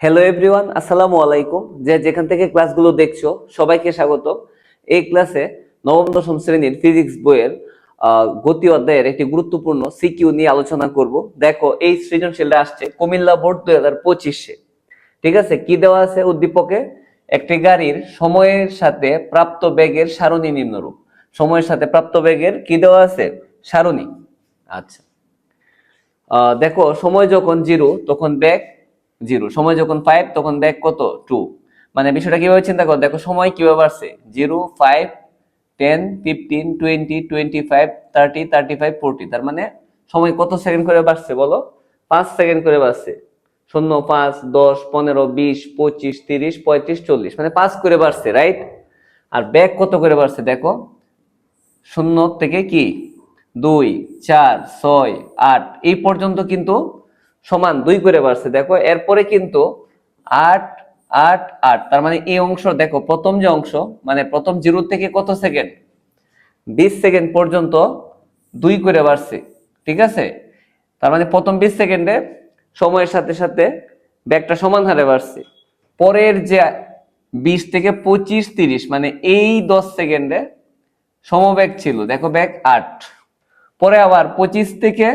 Hello everyone আসসালামু আলাইকুম। যে যেখান থেকে ক্লাসগুলো দেখছ, সবাইকে স্বাগত এই ক্লাসে নবম, দশম শ্রেণির ফিজিক্স বইয়ের গতি অধ্যায়ের একটি গুরুত্বপূর্ণ সিকিউ নিয়ে আলোচনা করব। দেখো, এই সৃজনশীলটা আসছে কুমিল্লা বোর্ড দুই হাজার পঁচিশে। ঠিক আছে? কি দেওয়া আছে উদ্দীপকে? একটি গাড়ির সময়ের সাথে প্রাপ্ত বেগের সারণী নিম্নরূপ। সময়ের সাথে প্রাপ্ত বেগের কি দেওয়া আছে? সারণী। আচ্ছা। দেখো, সময় যখন জিরো, তখন ব্যাগ জিরো। সময় যখন ফাইভ তখন দেখ কত? টু মানে বিষয়টা কীভাবে চিন্তা করো, দেখো সময় কীভাবে বাড়ছে? Zero five ten fifteen twenty twenty five thirty thirty five forty তার মানে সময় কত সেকেন্ড করে বাড়ছে বলো? পাঁচ সেকেন্ড করে বাড়ছে। শূন্য, পাঁচ, দশ, পনেরো, বিশ, পঁচিশ, তিরিশ, পঁয়ত্রিশ, চল্লিশ। মানে পাঁচ করে বাড়ছে রাইট আর ব্যাগ কত করে বাড়ছে দেখো? শূন্য থেকে কি? দুই, চার, ছয়, আট। এই পর্যন্ত কিন্তু সমান দুই করে বাড়ছে, দেখো। এরপরে কিন্তু আট আট আট, তার মানে এই অংশ, দেখো, প্রথম যে অংশ মানে প্রথম জিরো থেকে কত সেকেন্ড? বিশ সেকেন্ড পর্যন্ত দুই করে বাড়ছে, ঠিক আছে? তার মানে প্রথম বিশ সেকেন্ডে সময়ের সাথে সাথে ব্যাগটা সমান হারে বাড়ছে। পরের যে বিশ থেকে পঁচিশ, তিরিশ মানে এই দশ সেকেন্ডে সমবেগ ছিল, দেখো ব্যাগ আট। পরে আবার পঁচিশ থেকে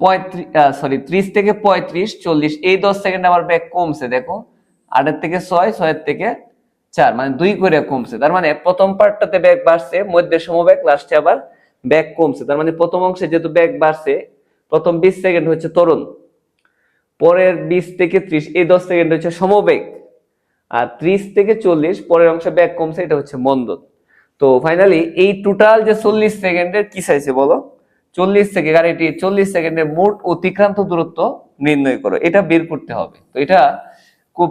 পঁয়ত্রিশ সরি ত্রিশ থেকে পঁয়ত্রিশ, চল্লিশ, এই দশ সেকেন্ড আবার ব্যাগ কমছে, দেখো। আটের থেকে ছয়, ছয়ের থেকে চার মানে দুই করে কমছে। তার মানে প্রথম পার্টটাতে ব্যাগ বাড়ছে, মধ্যে সমবেগ লাস্টে আবার ব্যাগ কমছে। তার মানে প্রথম অংশে যেহেতু ব্যাগ বাড়ছে, প্রথম বিশ সেকেন্ড হচ্ছে তরুণ। পরের বিশ থেকে ত্রিশ, এই দশ সেকেন্ড হচ্ছে সমবেগ আর ত্রিশ থেকে চল্লিশ, পরের অংশে ব্যাগ কমছে, এটা হচ্ছে মন্দন। তো ফাইনালি এই টোটাল যে চল্লিশ সেকেন্ডের কি চাইছে বলো? চল্লিশ থেকে গাড়িটি চল্লিশ সেকেন্ডের মোট অতিক্রান্ত দূরত্ব নির্ণয় করো, এটা বের করতে হবে। তো এটা খুব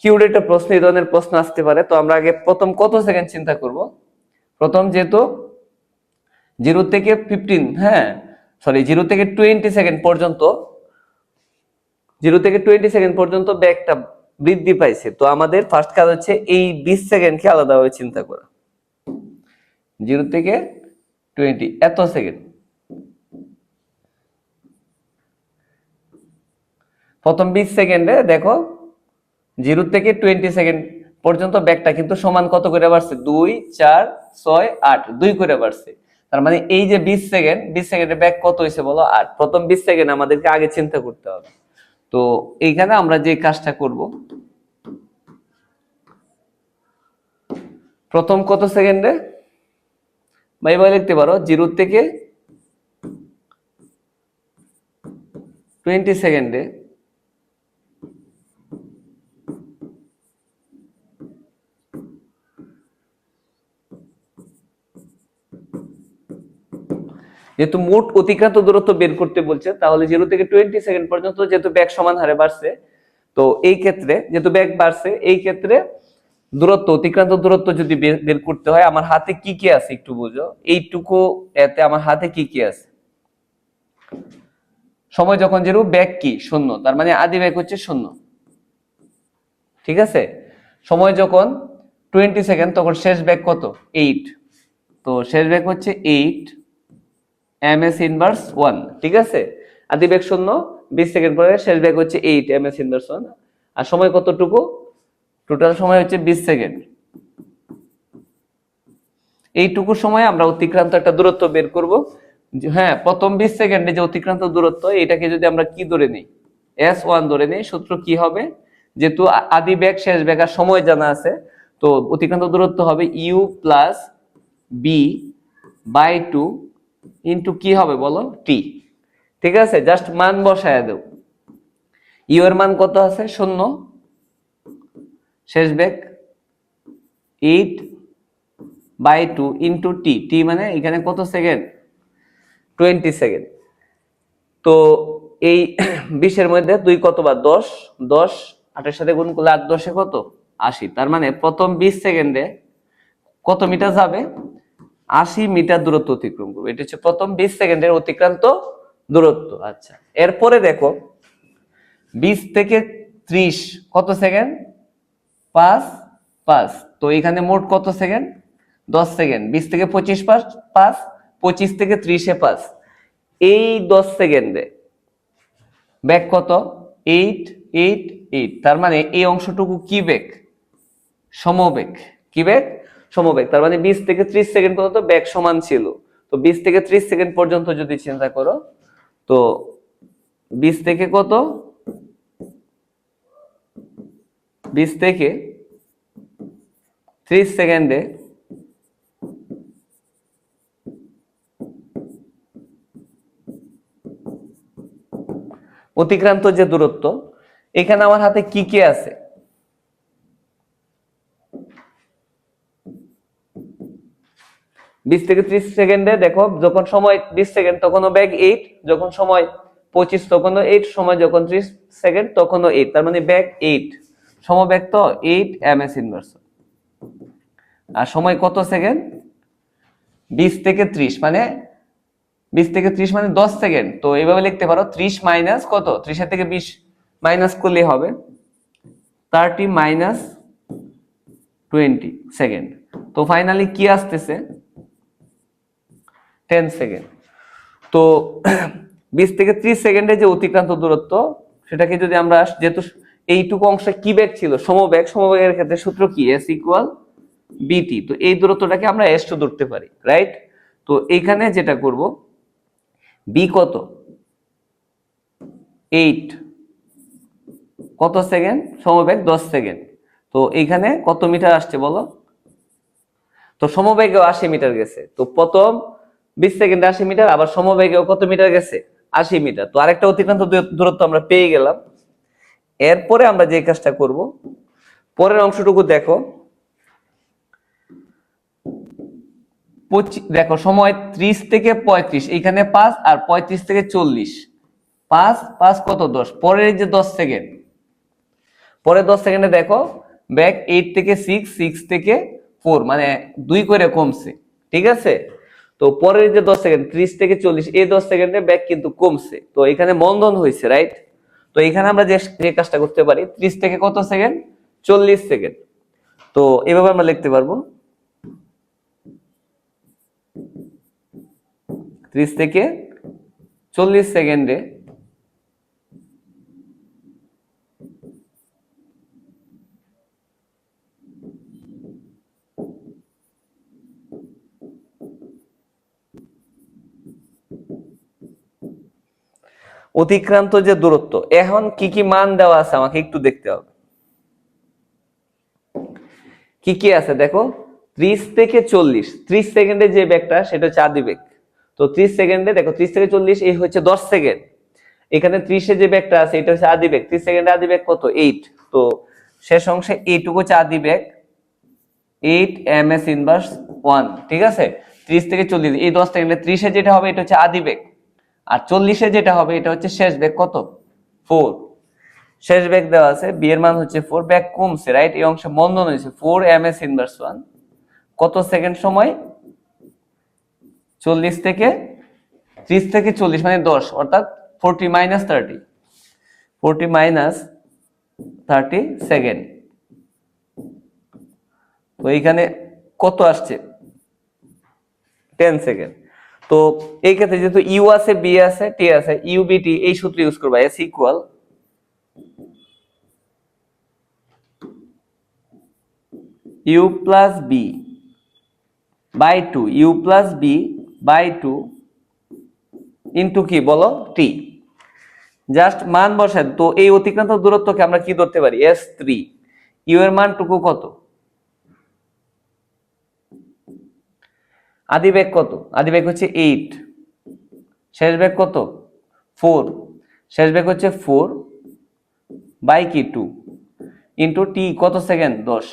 কিউড একটা প্রশ্ন, এই ধরনের প্রশ্ন আসতে পারে। তো আমরা আগে প্রথম কত সেকেন্ড চিন্তা করব? প্রথম যেহেতু জিরো থেকে ফিফটিন হ্যাঁ সরি জিরো থেকে টোয়েন্টি সেকেন্ড পর্যন্ত, জিরো থেকে টোয়েন্টি সেকেন্ড পর্যন্ত ব্যাগটা বৃদ্ধি পাইছে। তো আমাদের ফার্স্ট কাজ হচ্ছে এই বিশ সেকেন্ডকে আলাদাভাবে চিন্তা করা। জিরো থেকে টোয়েন্টি, এত সেকেন্ড। প্রথম বিশ সেকেন্ডে দেখো জিরো থেকে টোয়েন্টি সেকেন্ড পর্যন্ত ব্যাগটা কিন্তু সমান কত করে বাড়ছে? দুই, চার, ছয়, আট, দুই করে বাড়ছে। তার মানে এই যে বিশ সেকেন্ড, বিশ সেকেন্ডের ব্যাগ কত হয়েছে বলো? আট। প্রথম বিশ সেকেন্ড আমাদেরকে আগে চিন্তা করতে হবে। তো এইখানে আমরা যে কাজটা করব, প্রথম কত সেকেন্ডে? বা এবার লিখতে পারো জিরো থেকে টোয়েন্টি সেকেন্ডে যেহেতু মোট অতিক্রান্ত দূরত্ব বের করতে বলছে, তাহলে জিরো থেকে টোয়েন্টি সেকেন্ড পর্যন্ত যেহেতু ব্যাগ সমান হারে বাড়ছে, তো এই ক্ষেত্রে, যেহেতু ব্যাগ বাড়ছে, এই ক্ষেত্রে দূরত্ব, অতিক্রান্ত দূরত্ব যদি বের করতে হয়, আমার হাতে কি কি আছে একটু বুঝো? এইটুকু এতে আমার হাতে কি কি আছে? সময় যখন জিরো ব্যাগ কি? শূন্য। তার মানে আদি ব্যাগ হচ্ছে শূন্য। ঠিক আছে? সময় যখন টোয়েন্টি সেকেন্ড তখন শেষ ব্যাগ কত? এইট তো শেষ ব্যাগ হচ্ছে eight M S inverse one ঠিক আছে? আদি ব্যাগ শূন্য, বিশ সেকেন্ড পরে শেষ ব্যাগ হচ্ছে eight M S inverse one আর সময় কতটুকু? টোটাল সময় হচ্ছে বিশ সেকেন্ড। এইটুকু সময় আমরা অতিক্রান্ত একটা দূরত্ব বের করব। হ্যাঁ প্রথম বিশ সেকেন্ডে যে অতিক্রান্ত দূরত্ব, এটাকে যদি আমরা কি ধরে নিই? এস ওয়ান ধরে নিই, সূত্র কি হবে? যেহেতু আদি ব্যাগ শেষ ব্যাগ আর সময় জানা আছে, তো অতিক্রান্ত দূরত্ব হবে u plus v by two into কি হবে বলো? টি ঠিক আছে? জাস্ট মান বসায় দেও ইউ এর মান কত আছে? শূন্য। শেষ বেগ eight by two into t t মানে এখানে কত সেকেন্ড টোয়েন্টি সেকেন্ড তো এই বিশের মধ্যে দুই কতবার দশ? দশ, আটের সাথে গুণ করলে আট দশে কত? আশি। তার মানে প্রথম বিশ সেকেন্ডে কত মিটার যাবে? আশি মিটার দূরত্ব অতিক্রম করবে। এটা হচ্ছে প্রথম বিশ সেকেন্ডের অতিক্রান্ত দূরত্ব। আচ্ছা। এরপরে দেখো, বিশ থেকে ত্রিশ কত সেকেন্ড পাঁচ পাঁচ। তো এখানে মোট কত সেকেন্ড? দশ সেকেন্ড। বিশ থেকে পঁচিশ পাঁচ পাঁচ, পঁচিশ থেকে ত্রিশে পাঁচ। এই দশ সেকেন্ডে ব্যাক কত? Eight eight eight. তার মানে এই অংশটুকু কি বেগ সমবেগ কি বেগ সমবেগ তার মানে বিশ থেকে ত্রিশ সেকেন্ড পর্যন্ত বেগ সমান ছিল। তো বিশ থেকে ত্রিশ সেকেন্ড পর্যন্ত যদি চিন্তা করো, তো বিশ থেকে কত? বিশ থেকে ত্রিশ সেকেন্ডে অতিক্রান্ত যে দূরত্ব, এখানে আমার হাতে কি কি আছে? বিশ থেকে ত্রিশ সেকেন্ডে দেখো, যখন সময় বিশ সেকেন্ড, তখনও ব্যাগ এইট যখন সময় পঁচিশ, তখনও এইট সময় যখন ত্রিশ সেকেন্ড, তখনও এইট তার মানে ব্যাগ এইট সমব্যাগ তো এইট এম এস ইনভার্স আর সময় কত সেকেন্ড বিশ থেকে ত্রিশ মানে বিশ থেকে ত্রিশ মানে দশ সেকেন্ড তো এইভাবে লিখতে পারো, ত্রিশ মাইনাস কত? ত্রিশের থেকে বিশ মাইনাস করলে হবে থার্টি মাইনাস টোয়েন্টি সেকেন্ড তো ফাইনালি কি আসতেছে? টেন সেকেন্ড তো বিশ থেকে ত্রিশ সেকেন্ডে যে অতিক্রান্ত দূরত্ব, সেটাকে যদি আমরা, যেহেতু এইটুকু অংশে কি ব্যাগ ছিল? সমবেগ সমবেগের ক্ষেত্রে সূত্র কি? এস ইকুয়াল বিটি তো এই দূরত্বটাকে আমরা এস টু ধরতে পারি রাইট তো এইখানে যেটা করব বি কত? এইট কত সেকেন্ড সমবেগ দশ সেকেন্ড তো এইখানে কত মিটার আসছে বলো? তো সমবেগেও আশি মিটার গেছে। তো প্রথম বিশ সেকেন্ডে আশি মিটার, আবার সমবেগেও কত মিটার গেছে? আশি মিটার। তো আরেকটা অতিক্রান্ত দূরত্ব আমরা পেয়ে গেলাম। এরপরে আমরা যে কাজটা করব, পরের অংশটুকু দেখো। দেখো, সময় ত্রিশ থেকে পঁয়ত্রিশ এখানে পাঁচ আর পঁয়ত্রিশ থেকে চল্লিশ। পাঁচ পাঁচ কত দশ? পরের যে দশ সেকেন্ড। পরের দশ সেকেন্ডে দেখো ব্যাক এইট থেকে সিক্স সিক্স থেকে ফোর মানে দুই করে কমছে, ঠিক আছে? তো পরের যে দশ সেকেন্ড, ত্রিশ থেকে চল্লিশ, এই দশ সেকেন্ডে ব্যাক কিন্তু কমছে। তো এখানে মন্দন হয়েছে রাইট তো এখানে আমরা যে যে কাজটা করতে পারি, ত্রিশ থেকে কত সেকেন্ড? চল্লিশ সেকেন্ড। তো এভাবে আমরা লিখতে পারব। ত্রিশ থেকে চল্লিশ সেকেন্ডে অতিক্রান্ত যে দূরত্ব, এখন কি কি মান দেওয়া আছে আমাকে একটু দেখতে হবে। কি কি আছে দেখো? ত্রিশ থেকে চল্লিশ। ত্রিশ সেকেন্ডে যে ব্যাগটা, সেটা হচ্ছে আদি তো ত্রিশ সেকেন্ডে, দেখো, ত্রিশ থেকে চল্লিশ, এই হচ্ছে দশ সেকেন্ড। এখানে ত্রিশে যে ব্যাগটা আছে, এটা হচ্ছে আদি বেগ ত্রিশ সেকেন্ডে আদি বেগ কত? এইট তো শেষ অংশে এইটুকু হচ্ছে আদি eight m s inverse one ঠিক আছে? ত্রিশ থেকে চল্লিশ। এই দশ সেকেন্ডে ত্রিশে যেটা হবে, এটা হচ্ছে আদি বেগ আর চল্লিশে যেটা হবে, এটা হচ্ছে শেষ বেগ কত? ফোর শেষ বেগ দেওয়া আছে বি এর মান হচ্ছে ফোর ব্যাগ কমছে রাইট এই অংশে মন্দন হয়েছে four m s inverse one কত সেকেন্ড সময়? চল্লিশ থেকে ত্রিশ থেকে চল্লিশ মানে দশ, অর্থাৎ forty minus thirty forty minus thirty second তো এইখানে কত আসছে? টেন সেকেন্ড তো এই ক্ষেত্রে যেহেতু ইউ আছে বি আছে টি আছে ইউ বি টি এই সূত্র ইউজ করবা s equal u plus v by two u plus v by two into কি বলো? টি জাস্ট মান বসায় তো এই অতিক্রান্ত দূরত্বকে আমরা কি ধরতে পারি? এস থ্রি ইউ এর মান টুকু কত? আদি বেগ কত? আদি বেগ হচ্ছে এইট শেষ বেগ কত? ফোর শেষ বেগ হচ্ছে ফোর বাই কি টু ইন্টু টি কত সেকেন্ড দশ।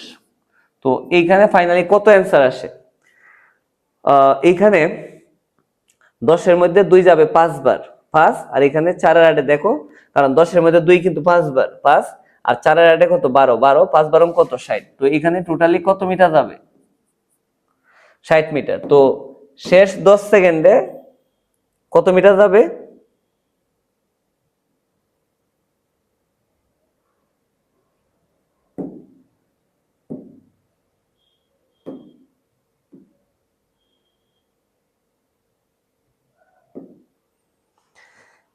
তো এইখানে ফাইনালি কত অ্যান্সার আসে? এইখানে দশের মধ্যে দুই যাবে পাঁচবার। পাঁচ, আর এখানে চারের আটে দেখো, কারণ দশের মধ্যে দুই কিন্তু পাঁচবার। পাঁচ, আর চারের আটে কত? বারো। বারো পাঁচ বারো কত? ষাট। তো এখানে টোটালি কত মিটার যাবে? ষাট মিটার। তো শেষ দশ সেকেন্ডে কত মিটার যাবে?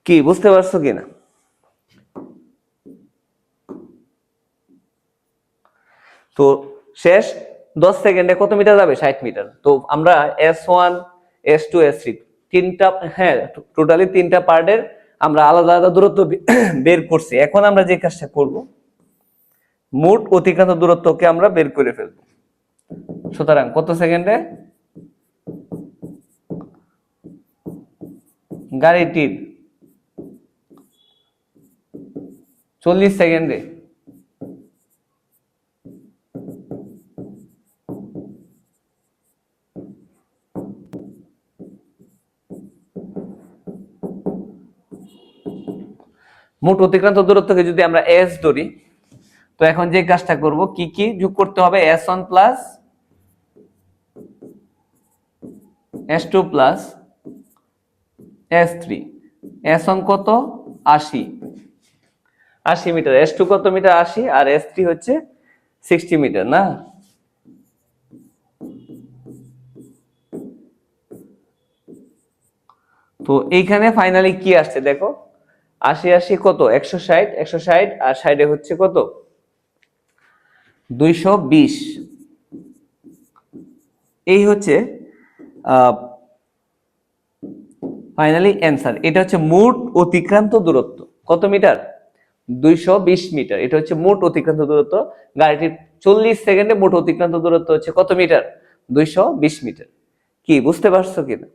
কি, বুঝতে পারছ কি না তো শেষ দশ সেকেন্ডে কত মিটার যাবে? ষাট মিটার। তো আমরা s one s two s three তিনটা হ্যাঁ টোটালি তিনটা পার্টের আমরা আলাদা আলাদা দূরত্ব বের করছি। এখন আমরা যে কাজটা করব, মোট অতিক্রান্ত দূরত্বকে আমরা বের করে ফেলব। সুতরাং কত সেকেন্ডে? গাড়িটির চল্লিশ সেকেন্ডে। মোট অতিক্রান্ত দূরত্বকে যদি আমরা এস ধরি, তো এখন যে কাজটা করব, কি কি যোগ করতে হবে? S one plus s two plus s three s one কত? আশি। আশি মিটার। এস টু কত মিটার? আশি। আর এস থ্রি হচ্ছে সিক্সটি মিটার, না? তো এইখানে ফাইনালি কি আসছে? দেখো আশি আশি কত? একশো ষাট একশো ষাট, আর সাইডে হচ্ছে কত? দুইশো বিশ। এই হচ্ছে ফাইনালি অ্যান্সার এটা হচ্ছে মোট অতিক্রান্ত দূরত্ব। কত মিটার? দুইশো বিশ মিটার। এটা হচ্ছে মোট অতিক্রান্ত দূরত্ব। গাড়িটির চল্লিশ সেকেন্ডে মোট অতিক্রান্ত দূরত্ব হচ্ছে কত মিটার? দুইশো বিশ মিটার। কি, বুঝতে পারছ কিনা?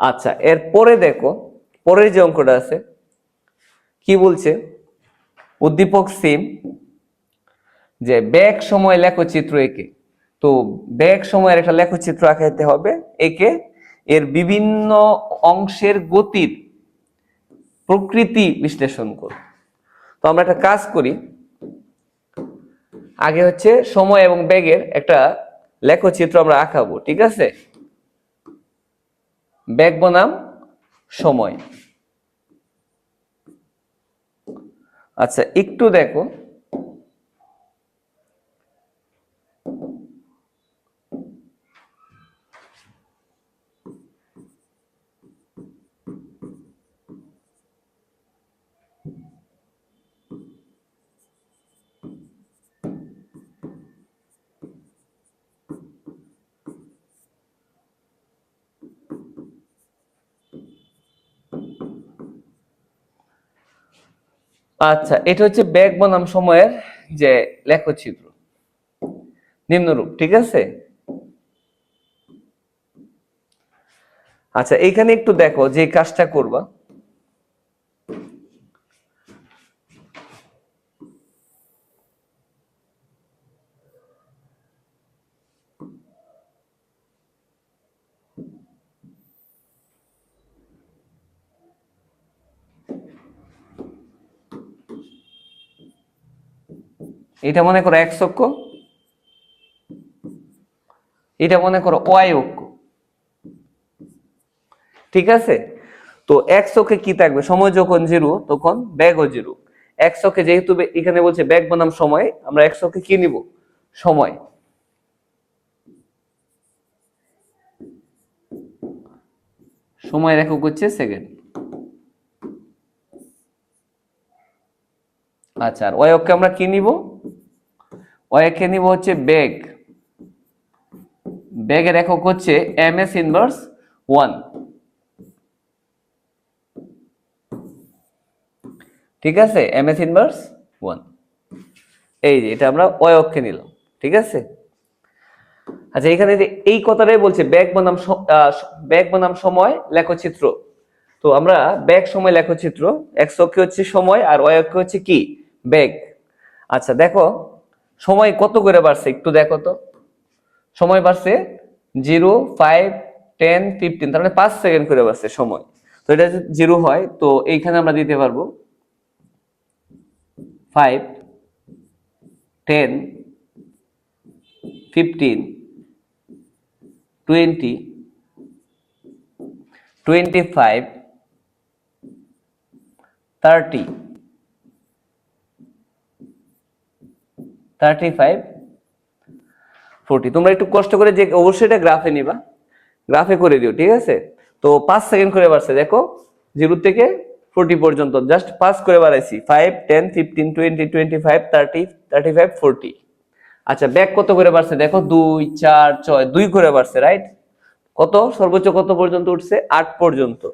আচ্ছা এর পরে দেখো, পরের যে অঙ্কটা আছে বলছে? উদ্দীপক সিম যে ব্যাগ সময় লেখচিত্র একে। তো ব্যাগ সময়ের একটা লেখচিত্র আঁকাইতে হবে, একে এর বিভিন্ন অংশের গতির প্রকৃতি বিশ্লেষণ করো। তো আমরা একটা কাজ করি। আগে হচ্ছে সময় এবং ব্যাগের একটা লেখচিত্র আমরা আঁকাবো, ঠিক আছে? ব্যাগ বনাম সময়। আচ্ছা একটু দেখো। আচ্ছা এটা হচ্ছে ব্যাগ বনাম সময়ের যে লেখচিত্র। নিম্নরূপ, ঠিক আছে? আচ্ছা এইখানে একটু দেখো যে কাজটা করবা। এটা মনে করো এক অক্ষ। এটা মনে করো ওয়াই অক্ষ। ঠিক আছে? তো এক অক্ষে কি থাকবে? সময় যখন জিরো, তখন ব্যাগও জিরো। এক অক্ষে যেহেতু এখানে বলছে ব্যাগ বনাম সময়, আমরা এক অক্ষে কি নিব? সময়। সময় একক হচ্ছে সেকেন্ড। আচ্ছা আর ওই অক্ষে আমরা কি নিব? অক্ষে নিব হচ্ছে বেগ বেগের একক হচ্ছে এম এস ইনভার্স ওয়ান ঠিক আছে? এম এস ইনভার্স ওয়ান এই যে, এটা আমরা ওই অক্ষে নিলাম। ঠিক আছে? আচ্ছা এখানে যে এই কথাটাই বলছে ব্যাগ বনাম ব্যাগ বনাম সময়, লেখচিত্র। তো আমরা ব্যাগ সময়, লেখচিত্র এক অক্ষে হচ্ছে সময় আর ওই অক্ষে হচ্ছে কি? ব্যাগ আচ্ছা দেখো সময় কত করে বাড়ছে একটু দেখো তো। সময় বাড়ছে জিরো ফাইভ টেন ফিফটিন তার মানে পাঁচ সেকেন্ড করে বাড়ছে সময়। তো এটা জিরো হয়, তো এইখানে আমরা দিতে পারব five ten fifteen twenty twenty five thirty thirty five forty তোমরা একটু কষ্ট করে যে অবশ্যই এটা গ্রাফে নিবা। গ্রাফে করে দিও, ঠিক আছে? তো পাঁচ সেকেন্ড করে বাড়ছে, দেখো। জিরো থেকে ফোরটি পর্যন্ত জাস্ট পাস করে বাড়াইছি। Five ten fifteen twenty twenty five thirty thirty five forty আচ্ছা ব্যাক কত করে বাড়ছে? দেখো, দুই, চার, ছয়, দুই করে বাড়ছে রাইট কত? সর্বোচ্চ কত পর্যন্ত উঠছে? আট পর্যন্ত।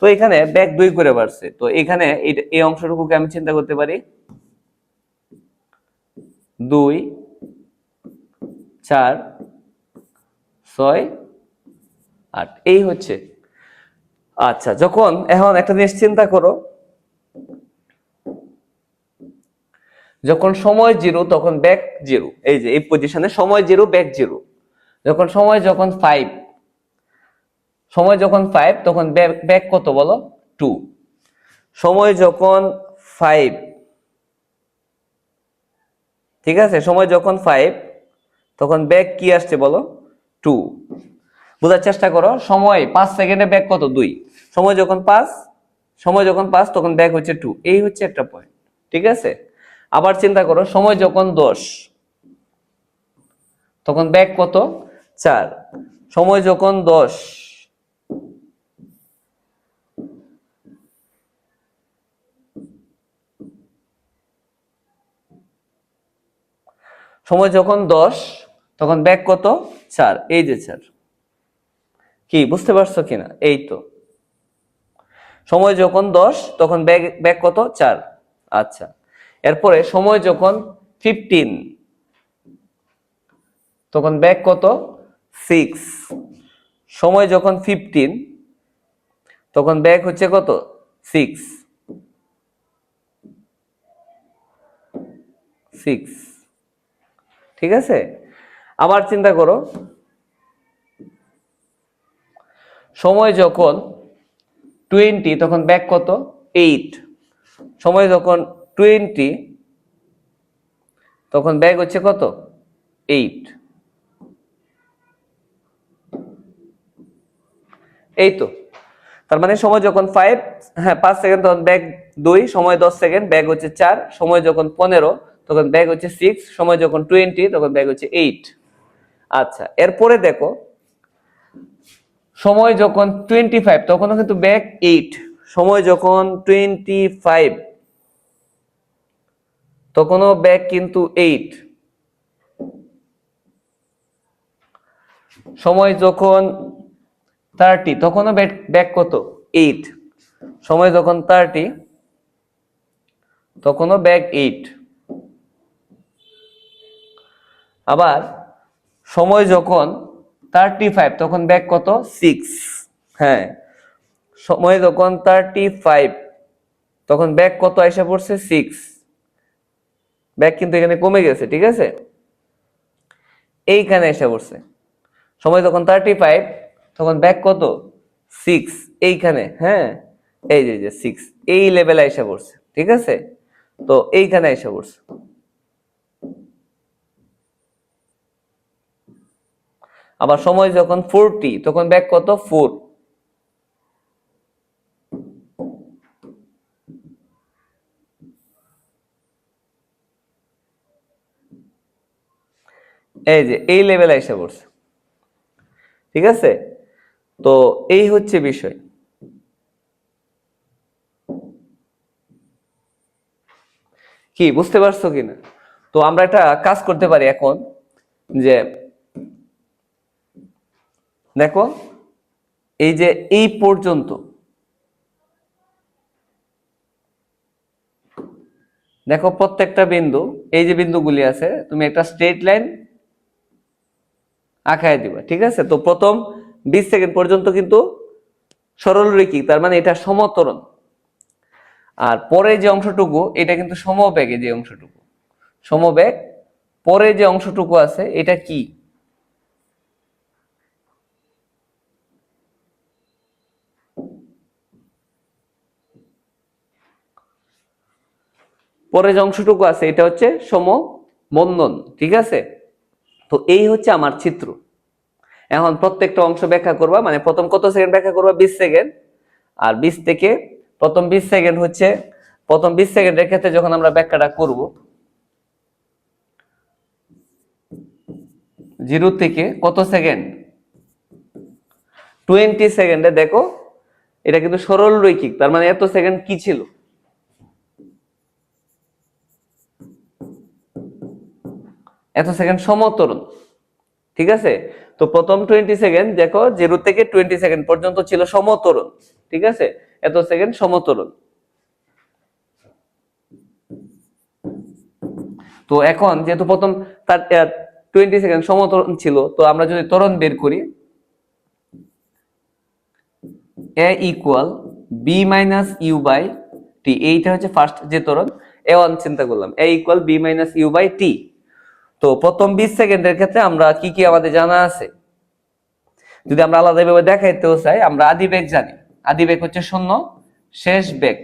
তো এখানে ব্যাক দুই করে বাড়ছে। তো এখানে এই- অংশটুকুকে আমি চিন্তা করতে পারি। দুই, চার, ছয়, আট। এই হচ্ছে। আচ্ছা যখন এখন একটা জিনিস চিন্তা করো, যখন সময় জিরো, তখন ব্যাক জিরো এই যে, এই পজিশনে সময় জিরো ব্যাক জিরো যখন সময়, যখন ফাইভ সময় যখন ফাইভ তখন ব্যাক কত বলো? টু সময় যখন ফাইভ ঠিক আছে? সময় যখন ফাইভ তখন ব্যাক কি আসছে বলো? টু বোঝার চেষ্টা করো, সময় পাঁচ সেকেন্ডে ব্যাক কত? দুই। সময় যখন পাঁচ, সময় যখন পাঁচ, তখন ব্যাক হচ্ছে টু এই হচ্ছে একটা পয়েন্ট ঠিক আছে? আবার চিন্তা করো, সময় যখন দশ, তখন ব্যাক কত? চার। সময় যখন দশ সময় যখন দশ, তখন ব্যাক কত? চার। এই যে চার। কি, বুঝতে পারছ কিনা? এই তো। সময় যখন দশ, তখন ব্যাক ব্যাক কত? চার। আচ্ছা। এরপরে সময় যখন ফিফটিন তখন ব্যাক কত? সিক্স সময় যখন ফিফটিন তখন ব্যাক হচ্ছে কত? সিক্স সিক্স ঠিক আছে? আবার চিন্তা করো। সময় যখন টোয়েন্টি তখন ব্যাক কত? এইট সময় যখন টোয়েন্টি তখন ব্যাক হচ্ছে কত? এইট এই তো। তার মানে সময় যখন ফাইভ হ্যাঁ পাঁচ সেকেন্ড, তখন ব্যাগ দুই, সময় দশ সেকেন্ড ব্যাগ হচ্ছে চার, সময় যখন পনেরো তখন ব্যাক হচ্ছে সিক্স সময় যখন টোয়েন্টি তখন ব্যাগ হচ্ছে এইট আচ্ছা এরপরে দেখো, সময় যখন টোয়েন্টি ফাইভ তখনও কিন্তু ব্যাক এইট সময় যখন টোয়েন্টি ফাইভ তখনও ব্যাগ কিন্তু এইট সময় যখন থার্টি তখনও ব্যাক কত? এইট সময় যখন থার্টি তখনও ব্যাক এইট আবার সময় যখন থার্টি ফাইভ তখন ব্যাক কত? সিক্স হ্যাঁ। সময় যখন থার্টি ফাইভ তখন ব্যাক কত এসে পড়ছে? সিক্স ব্যাক কিন্তু এখানে কমে গেছে, ঠিক আছে? এইখানে এসে পড়ছে। সময় যখন থার্টি ফাইভ তখন ব্যাক কত? সিক্স এইখানে হ্যাঁ? এই যে যে সিক্স এই লেভেলে এসে পড়ছে, ঠিক আছে? তো এইখানে এসে পড়ছে। আবার সময় যখন ফোরটি তখন ব্যাক কত? ফোর। এই যে, এই লেভেলে এসে পড়ছে। ঠিক আছে? তো এই হচ্ছে বিষয়। কি, বুঝতে পারছ কিনা? তো আমরা একটা কাজ করতে পারি এখন, যে দেখো, এই যে এই পর্যন্ত, দেখো প্রত্যেকটা বিন্দু, এই যে বিন্দুগুলি আছে, তুমি একটা স্ট্রেট লাইন আঁকায় দিবা, ঠিক আছে? তো প্রথম বিশ সেকেন্ড পর্যন্ত কিন্তু সরল রৈখিক, তার মানে এটা সমতরণ। আর পরে যে অংশটুকু, এটা কিন্তু সমবেগে যে অংশটুকু। সমবেগ পরে যে অংশটুকু আছে, এটা কি? পরে যে অংশটুকু আছে, এটা হচ্ছে সমবন্ধন ঠিক আছে? তো এই হচ্ছে আমার চিত্র। এখন প্রত্যেকটা অংশ ব্যাখ্যা করবা মানে প্রথম কত সেকেন্ড ব্যাখ্যা করবা? বিশ সেকেন্ড। আর বিশ থেকে প্রথম বিশ সেকেন্ড হচ্ছে, প্রথম বিশ সেকেন্ডের ক্ষেত্রে যখন আমরা ব্যাখ্যাটা করব, জিরো থেকে কত সেকেন্ড? টোয়েন্টি সেকেন্ডে দেখো, এটা কিন্তু সরল রৈখিক, তার মানে এত সেকেন্ড কি ছিল? এত সেকেন্ড সমতরণ ঠিক আছে? তো প্রথম টোয়েন্টি সেকেন্ড দেখো জিরো থেকে টোয়েন্টি সেকেন্ড পর্যন্ত ছিল সমতরণ ঠিক আছে? এত সেকেন্ড সমতরণ তো এখন যেহেতু প্রথম তার টোয়েন্টি সেকেন্ড সমতরণ ছিল, তো আমরা যদি ত্বরণ বের করি a equal v minus u by t এইটা হচ্ছে ফার্স্ট যে ত্বরণ এ ওয়ান চিন্তা করলাম a equal v minus u by t তো প্রথম বিশ সেকেন্ডের ক্ষেত্রে আমরা কি কি আমাদের জানা আছে? যদি আমরা আলাদাভাবে দেখাইতেও চাই, আমরা আদি বেগ জানি। আদি বেগ হচ্ছে শূন্য, শেষ বেগ।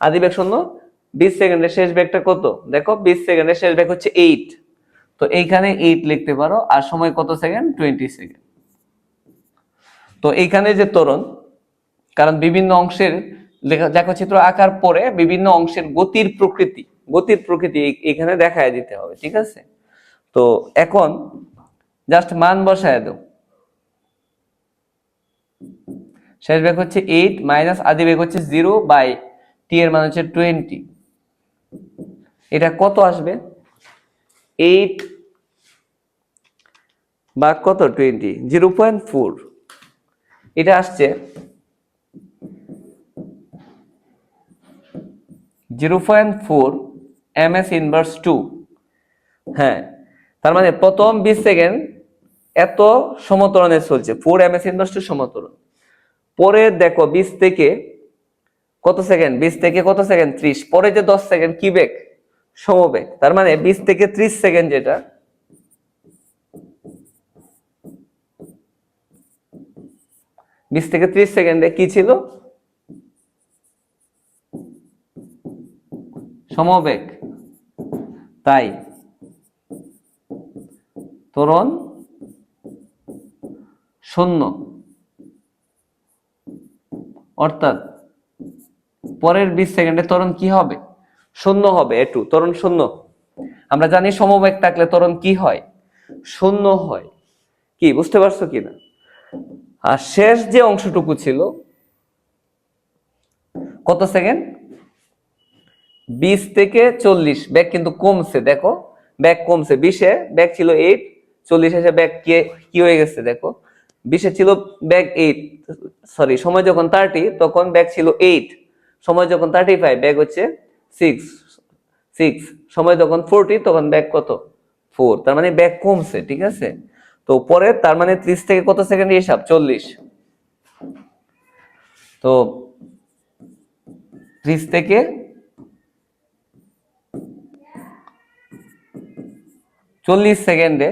আদি বেগ শূন্য, বিশ সেকেন্ডের শেষ বেগটা কত? দেখো, বিশ সেকেন্ডের শেষ বেগ হচ্ছে এইট তো এইখানে এইট লিখতে পারো, আর সময় কত সেকেন্ড? Twenty second. তো এইখানে যে ত্বরণ, কারণ বিভিন্ন অংশের লেখা- লেখচিত্র আঁকার পরে বিভিন্ন অংশের গতির প্রকৃতি গতির প্রকৃতি এখানে দেখায় দিতে হবে, ঠিক আছে? তো এখন জাস্ট মান বসায় দাও শেষ বেগ হচ্ছে এইট মাইনাস আদি বেগ হচ্ছে জিরো বাই টি এর মান হচ্ছে টোয়েন্টি এটা কত আসবে? এইট বা কত? টোয়েন্টি জিরো পয়েন্ট ফোর এটা আসছে zero point four m s inverse two হ্যাঁ তার মানে প্রথম বিশ সেকেন্ড এত সমতরণে চলছে four m s inverse two সমতরণ। পরে দেখো বিশ থেকে কত সেকেন্ড? বিশ থেকে কত সেকেন্ড? ত্রিশ। পরে যে দশ সেকেন্ড, কি বেগ? সমবেগ। তার মানে বিশ থেকে ত্রিশ সেকেন্ড যেটা, বিশ থেকে ত্রিশ সেকেন্ডে কি ছিল? সমবেগ। তাই ত্বরণ শূন্য। অর্থাৎ পরের বিশ সেকেন্ডে ত্বরণ কি হবে? শূন্য হবে একটু ত্বরণ শূন্য। আমরা জানি সমবেগ থাকলে ত্বরণ কি হয়? শূন্য হয়। কি, বুঝতে পারছ কিনা? আর শেষ যে অংশটুকু ছিল, কত সেকেন্ড? বিশ থেকে চল্লিশ। ব্যাগ কিন্তু কমছে, দেখো। ব্যাগ কমছে। বিশে, ব্যাগ ছিল এইট চল্লিশ এসে ব্যাগ কি হয়ে গেছে দেখো? বিশে ছিল ব্যাগ এইট সরি সময় যখন থার্টি তখন ব্যাগ ছিল এইট সময় যখন থার্টি ফাইভ ব্যাগ হচ্ছে সিক্স সিক্স সময় যখন ফোরটি তখন ব্যাগ কত? ফোর তার মানে ব্যাগ কমছে, ঠিক আছে? তো পরে তার মানে ত্রিশ থেকে কত সেকেন্ড হিসাব? চল্লিশ। তো ত্রিশ থেকে চল্লিশ সেকেন্ডে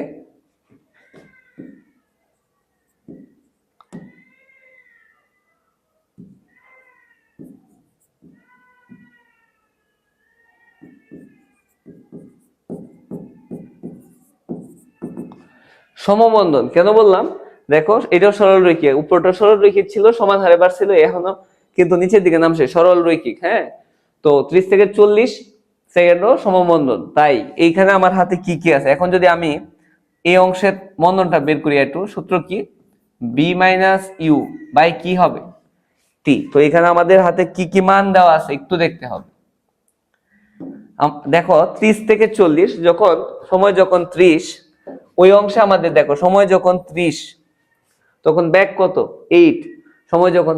সমবন্ধন। কেন বললাম? দেখো, এটাও সরল রৈখিক, উপরটা সরল রৈখিক ছিল, সমান হারে বাড়ছিল এখনও কিন্তু নিচের দিকে নামছে, সরল রৈখিক হ্যাঁ? তো ত্রিশ থেকে চল্লিশ সেকেন্ডও সমবন্ধন, তাই এইখানে আমার হাতে কি কি আছে? এখন যদি আমি এই অংশের বন্ধনটা বের করি একটু, সূত্র কি? বি মাইনাস ইউ বাই কি হবে? টি তো এখানে আমাদের হাতে কি কি মান দেওয়া আছে, একটু দেখতে হবে। দেখো, ত্রিশ থেকে চল্লিশ, যখন, সময় যখন ত্রিশ ওই অংশে আমাদের দেখো, সময় যখন ত্রিশ, তখন ব্যাক কত? এইট সময় যখন,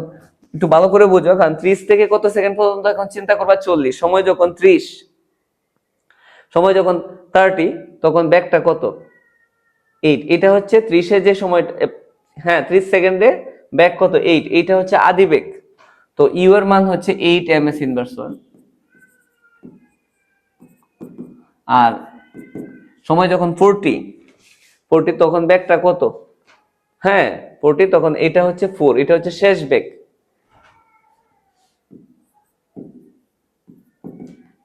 একটু ভালো করে বুঝো, কারণ ত্রিশ থেকে কত সেকেন্ড পর্যন্ত এখন চিন্তা করবা? চল্লিশ। সময় যখন ত্রিশ, সময় যখন থার্টি তখন ব্যাকটা কত? এইট এটা হচ্ছে ত্রিশে যে সময় হ্যাঁ ত্রিশ সেকেন্ডে ব্যাক কত? এইট এইটা হচ্ছে আদি বেগ তো ইউ এর মান হচ্ছে eight m s inverse one আর সময় যখন ফোরটি ফোরটি তখন ব্যাগটা কত? হ্যাঁ ফোরটি তখন এটা হচ্ছে ফোর, এটা হচ্ছে শেষ ব্যাগ।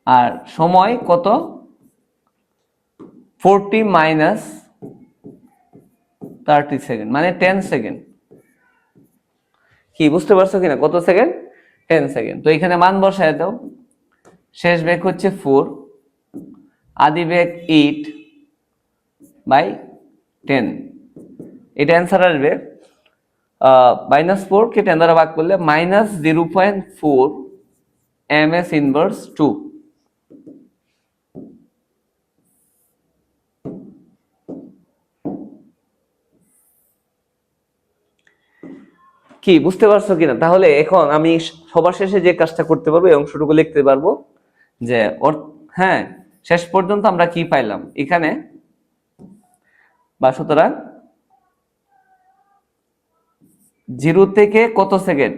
আর সময় কত? ফোরটি মাইনাস থার্টি সেকেন্ড মানে টেন সেকেন্ড। কি, বুঝতে পারছ কিনা? কত সেকেন্ড? Ten second. তো এখানে মান বসায় দাও। শেষ বেগ হচ্ছে ফোর, আদি বেগ এইট বাই টেন এটা অ্যান্সার আসবে মাইনাস ফোরকে টেন দ্বারা ভাগ করলে minus zero point four m s inverse two কি, বুঝতে পারছ কিনা? তাহলে এখন আমি সবার শেষে যে কাজটা করতে পারব, এই অংশটুকু লিখতে পারব যে হ্যাঁ শেষ পর্যন্ত আমরা কি পাইলাম? এখানে বা সুতরাং জিরো থেকে কত সেকেন্ড?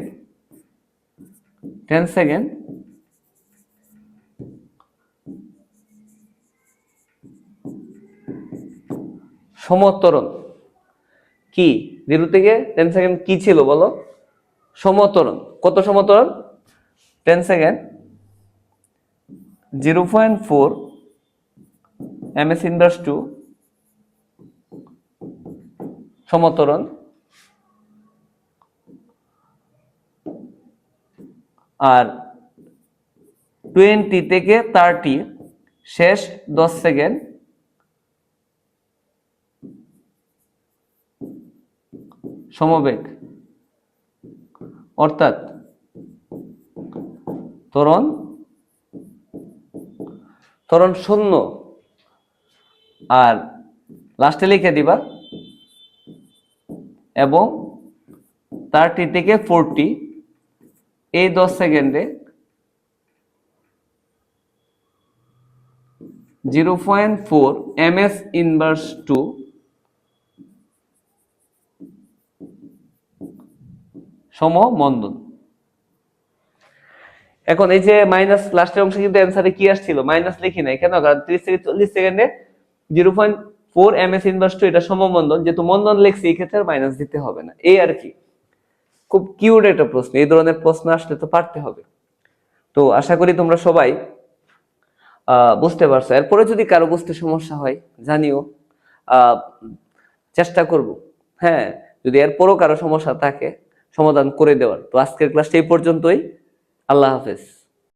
Ten second. সমতরণ। কি? জিরো থেকে টেন সেকেন্ড কি ছিল বলো? সমতরণ। কত সমতরণ? Ten second. Zero point four m s inverse two. সমতরণ আর টোয়েন্টি থেকে থার্টি শেষ দশ সেকেন্ড। সমবেগ। অর্থাৎ ত্বরণ ত্বরণ শূন্য। আর লাস্টে লিখে দিবা এবং থার্টি থেকে ফোরটি এই দশ সেকেন্ডে zero point four m s inverse two সমমন্দন এখন এই যে মাইনাস লাস্টের অংশে কিন্তু অ্যান্সারে কি আসছিল? মাইনাস লিখি নাই। কেন? কারণ ত্রিশ থেকে চল্লিশ সেকেন্ডে zero point four m s inverse two এটা সমবন্ধন, যেহেতু মন্দন লিখছি, এই ক্ষেত্রে মাইনাস দিতে হবে না। এই আর কি। খুব কিউট একটা প্রশ্ন। এই ধরনের প্রশ্ন আসলে তো পারতে হবে। তো আশা করি তোমরা সবাই বুঝতে পারছ। এরপরে যদি কারও বুঝতে সমস্যা হয়, জানিও। চেষ্টা করব। হ্যাঁ যদি এরপরও কারও সমস্যা থাকে, সমাধান করে দেওয়ার। তো আজকের ক্লাসটা এই পর্যন্তই। আল্লাহ হাফেজ।